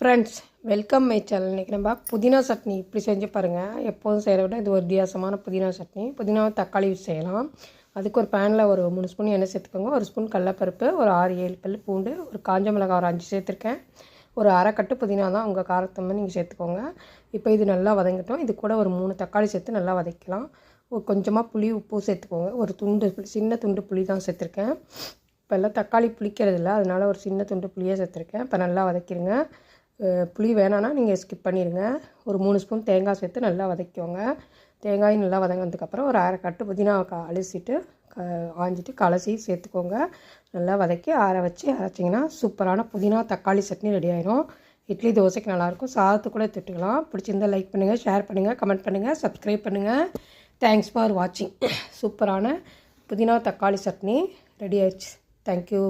Friends welcome my channel இன்றைக்கி நம்ம புதினா சட்னி இப்படி செஞ்சு பாருங்கள் எப்போதும் செய்கிற விட இது ஒரு வித்தியாசமான புதினா சட்னி. புதினாவை தக்காளி யூஸ் செய்யலாம். அதுக்கு ஒரு பேனில் ஒரு மூணு ஸ்பூன் எண்ணெய் சேர்த்துக்கோங்க. ஒரு ஸ்பூன் கடலப்பருப்பு ஒரு ஆறு ஏழு பல் பூண்டு ஒரு காஞ்ச மிளகாய் ஒரு அஞ்சு சேர்த்துருக்கேன். ஒரு அரைக்கட்டு புதினா தான் உங்கள் காரத்தை மாதிரி நீங்கள் சேர்த்துக்கோங்க. இப்போ இது நல்லா வதங்கட்டும். இது கூட ஒரு மூணு தக்காளி சேர்த்து நல்லா வதக்கலாம். ஒரு கொஞ்சமாக புளி உப்பு சேர்த்துக்கோங்க. ஒரு துண்டு சின்ன துண்டு புளி தான் சேர்த்துருக்கேன். இப்போ எல்லாம் தக்காளி புளிக்கிறது இல்லை அதனால ஒரு சின்ன துண்டு புளியாக சேர்த்துருக்கேன். இப்போ நல்லா வதக்கிடுங்க புளி வேணான்னா நீங்கள் ஸ்கிப் பண்ணிடுங்க ஒரு மூணு ஸ்பூன் தேங்காய் சேர்த்து நல்லா வதக்கிக்கோங்க. தேங்காய் நல்லா வதங்கினதுக்கப்புறம் ஒரு அரை கட்டு புதினா க அலசிட்டு க ஆஞ்சிட்டு கலசி சேர்த்துக்கோங்க. நல்லா வதக்கி ஆற வச்சு அரைச்சிங்கன்னா சூப்பரான புதினா தக்காளி சட்னி ரெடி ஆயிரும். இட்லி தோசைக்கு நல்லாயிருக்கும். சாதத்து கூட திட்டுக்கலாம். பிடிச்சிருந்தா லைக் பண்ணுங்கள் ஷேர் பண்ணுங்கள் கமெண்ட் பண்ணுங்கள் சப்ஸ்கிரைப் பண்ணுங்கள் தேங்க்ஸ் ஃபார் வாட்சிங் சூப்பரான புதினா தக்காளி சட்னி ரெடி ஆயிடுச்சு. தேங்க்யூ